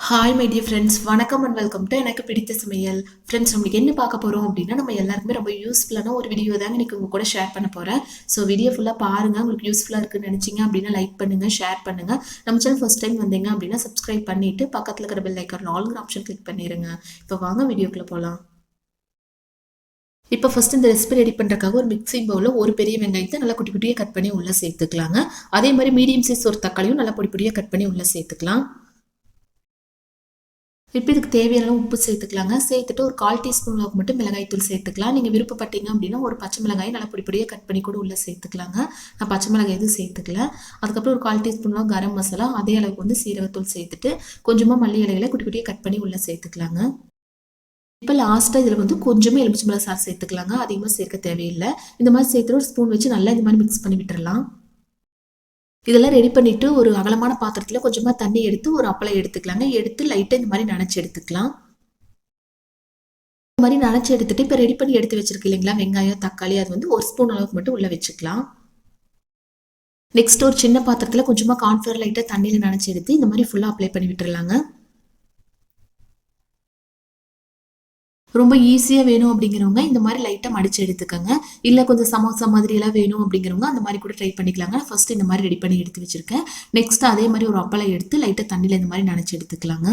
Hi my dear friends வணக்கம் and welcome to எனக்கு பிடித்த சமையல். ஃப்ரெண்ட்ஸ் நம்மளுக்கு என்ன பார்க்க போகிறோம் அப்படின்னா நம்ம எல்லாருக்குமே ரொம்ப யூஸ்ஃபுல்லான ஒரு வீடியோ தாங்க இன்னைக்கு உங்கள் கூட ஷேர் பண்ண போகிறேன் ஸோ வீடியோ ஃபுல்லாக பாருங்கள் உங்களுக்கு யூஸ்ஃபுல்லாக இருக்குன்னு நினச்சிங்க அப்படின்னா லைக் பண்ணுங்கள் ஷேர் பண்ணுங்கள் நம்ம சேனல் ஃபஸ்ட் டைம் வந்தீங்க அப்படின்னா சப்ஸ்கிரைப் பண்ணிவிட்டு பக்கத்தில் இருக்கிற பெல் ஐக்கான் ஆல்ங்கிற ஆப்ஷன் கிளிக் பண்ணிடுங்க இப்போ வாங்க வீடியோக்குள்ளே போகலாம் இப்போ ஃபஸ்ட் இந்த ரெசிபி ரெடி பண்ணுறக்காக ஒரு மிக்சிங் பவுலில் ஒரு பெரிய வெங்காயத்தை நல்லா குட்டி குட்டியாக கட் பண்ணி உள்ளே சேர்த்துக்கலாங்க. அதே மாதிரி மீடியம் சைஸ் ஒரு தக்காளியும் நல்லா பொடி பொடியாக கட் பண்ணி உள்ளே சேர்த்துக்கலாம். இப்போ இதுக்கு தேவையான உப்பு சேர்த்துக்கலாங்க. சேர்த்துட்டு ஒரு கால் டீஸ்பூன் அளவுக்கு மட்டும் மிளகாய்த்தூள் சேர்த்துக்கலாம். நீங்கள் விருப்பப்பட்டீங்க அப்படின்னா ஒரு பச்சை மிளகாய் நல்லா பொடி கட் பண்ணி கூட உள்ளே சேர்த்துக்கலாங்க. நான் பச்சை மிளகாய் எதுவும் சேர்த்துக்கல. அதுக்கப்புறம் ஒரு கால் டீஸ்பூன் அளவு கரம் மசாலா அதே அளவுக்கு வந்து சீரகத்தூள் சேர்த்துட்டு கொஞ்சமாக மல்லி இலைகளை குட்டி குட்டியாக கட் பண்ணி உள்ளே சேர்த்துக்கலாங்க. இப்போ லாஸ்ட்டாக இதில் வந்து கொஞ்சமே எலுமிச்சம்பழம் சாறு சேர்த்துக்கலாங்க. அதிகமாக சேர்க்க தேவையில்லை. இந்த மாதிரி சேர்த்துட்டு ஒரு ஸ்பூன் வச்சு நல்லா இந்த மாதிரி மிக்ஸ் பண்ணி விட்டுறலாம். இதெல்லாம் ரெடி பண்ணிட்டு ஒரு அகலமான பாத்திரத்தில் கொஞ்சமாக தண்ணி எடுத்து ஒரு அப்பளம் எடுத்துக்கலாங்க. எடுத்து லைட்டாக இந்த மாதிரி நனைச்சி எடுத்துக்கலாம். இந்த மாதிரி நினச்சி எடுத்துட்டு இப்போ ரெடி பண்ணி எடுத்து வச்சிருக்கு இல்லைங்களா? வெங்காயம் தக்காளி அது வந்து ஒரு ஸ்பூன் அளவுக்கு மட்டும் உள்ளே வச்சுக்கலாம். நெக்ஸ்ட் ஒரு சின்ன பாத்திரத்தில் கொஞ்சமாக கார்ன்ஃப்ளவர் லைட்டாக தண்ணியில் நனைச்சி எடுத்து இந்த மாதிரி ஃபுல்லாக அப்ளை பண்ணி விட்டுறலாங்க. ரொம்ப ஈஸியாக வேணும் அப்படிங்கிறவங்க இந்த மாதிரி லைட்டாக மடித்து எடுத்துக்கோங்க. இல்லை கொஞ்சம் சமோசா மாதிரியெல்லாம் வேணும் அப்படிங்கிறவங்க அந்த மாதிரி கூட ட்ரை பண்ணிக்கலாங்க. ஃபர்ஸ்ட் இந்த மாதிரி ரெடி பண்ணி எடுத்து வச்சுருக்கேன். நெக்ஸ்ட் அதே மாதிரி ஒரு அப்பளை எடுத்து லைட்டாக தண்ணியில் இந்த மாதிரி நினச்சி எடுத்துக்கலாங்க.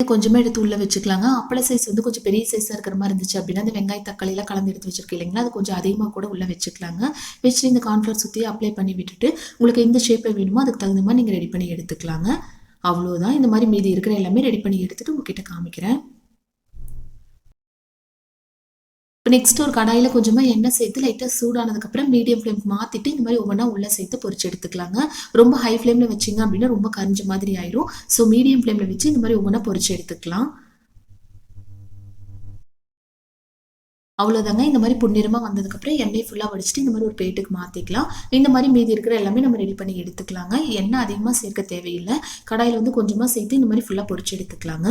கொஞ்சமாக எடுத்து உள்ளே வச்சுக்கலாங்க. அப்பள சைஸ் வந்து கொஞ்சம் பெரிய சைஸாக இருக்கிற மாதிரி இருந்துச்சு அப்படின்னா அந்த வெங்காய தக்காளியெல்லாம் கலந்து எடுத்து வச்சிருக்கேன் இல்லைங்களா? அது கொஞ்சம் அதிகமாக கூட உள்ளே வச்சுக்கலாங்க. வச்சுட்டு இந்த கார்ன்ஃப்ளவர் சுற்றி அப்ளை பண்ணி விட்டுட்டு உங்களுக்கு எந்த ஷேப்பில் வேணுமோ அதுக்கு தகுந்த மாதிரி நீங்கள் ரெடி பண்ணி எடுத்துக்கலாங்க. அவ்வளோதான் இந்த மாதிரி மீதி இருக்கிற எல்லாமே ரெடி பண்ணி எடுத்துகிட்டு உங்ககிட்ட காமிக்கிறேன். இப்போ நெக்ஸ்ட் ஒரு கடாயில் கொஞ்சமாக எண்ணெய் சேர்த்து லைட்டாக சூடானதுக்கப்புறம் மீடியம் ஃப்ளேம்க்கு மாற்றிட்டு இந்த மாதிரி ஒவ்வொன்றா உள்ளே சேர்த்து பொறிச்சு எடுத்துக்கலாங்க. ரொம்ப ஹை ஃப்ளேமில் வச்சிங்க அப்படின்னா ரொம்ப கரிஞ்ச மாதிரி ஆயிரும். ஸோ மீடியம் ஃப்ளேமில் வச்சு இந்த மாதிரி ஒவ்வொன்றா பொறிச்சு எடுத்துக்கலாம். அவ்வளோதாங்க இந்த மாதிரி பொன்னிறமாக வந்ததுக்கப்புறம் எண்ணெய் ஃபுல்லாக வடிச்சிட்டு இந்த மாதிரி ஒரு பிளேட்டுக்கு மாற்றிக்கலாம் இந்த மாதிரி மீதி இருக்கிற எல்லாமே நம்ம ரெடி பண்ணி எடுத்துக்கலாங்க. எண்ணெய் அதிகமாக சேர்க்க தேவையில்லை. கடாயில் வந்து கொஞ்சமாக சேர்த்து இந்த மாதிரி ஃபுல்லாக பொரிச்சு எடுத்துக்கலாங்க.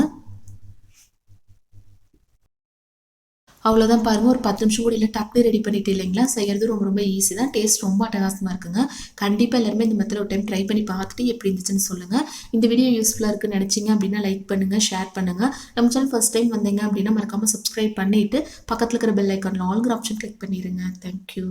அவ்வளோதான் பாருங்கள் ஒரு பத்து நிமிஷம் கூட இல்லை டப்னு ரெடி பண்ணிட்டு இல்லைங்களா? செய்கிறது ரொம்ப ரொம்ப ஈஸி தான். டேஸ்ட் ரொம்ப அட்டகாசமாக இருக்குங்க. கண்டிப்பாக எல்லாருமே இந்த மெத்தட் ஒரு டைம் ட்ரை பண்ணி பார்த்துட்டு எப்படி இருந்துச்சுன்னு சொல்லுங்கள் இந்த வீடியோ யூஸ்ஃபுல்லாக இருக்குன்னு நினச்சிங்க அப்படின்னா லைக் பண்ணுங்கள் ஷேர் பண்ணுங்கள் நம்ம சேனல் ஃபஸ்ட் டைம் வந்தீங்க அப்படின்னா மறக்காமல் சப்ஸ்கிரைப் பண்ணிவிட்டு பக்கத்தில் இருக்கிற பெல் ஐக்கானில் ஆல்கிற ஆப்ஷன் கிளிக் பண்ணிடுங்க தேங்க்யூ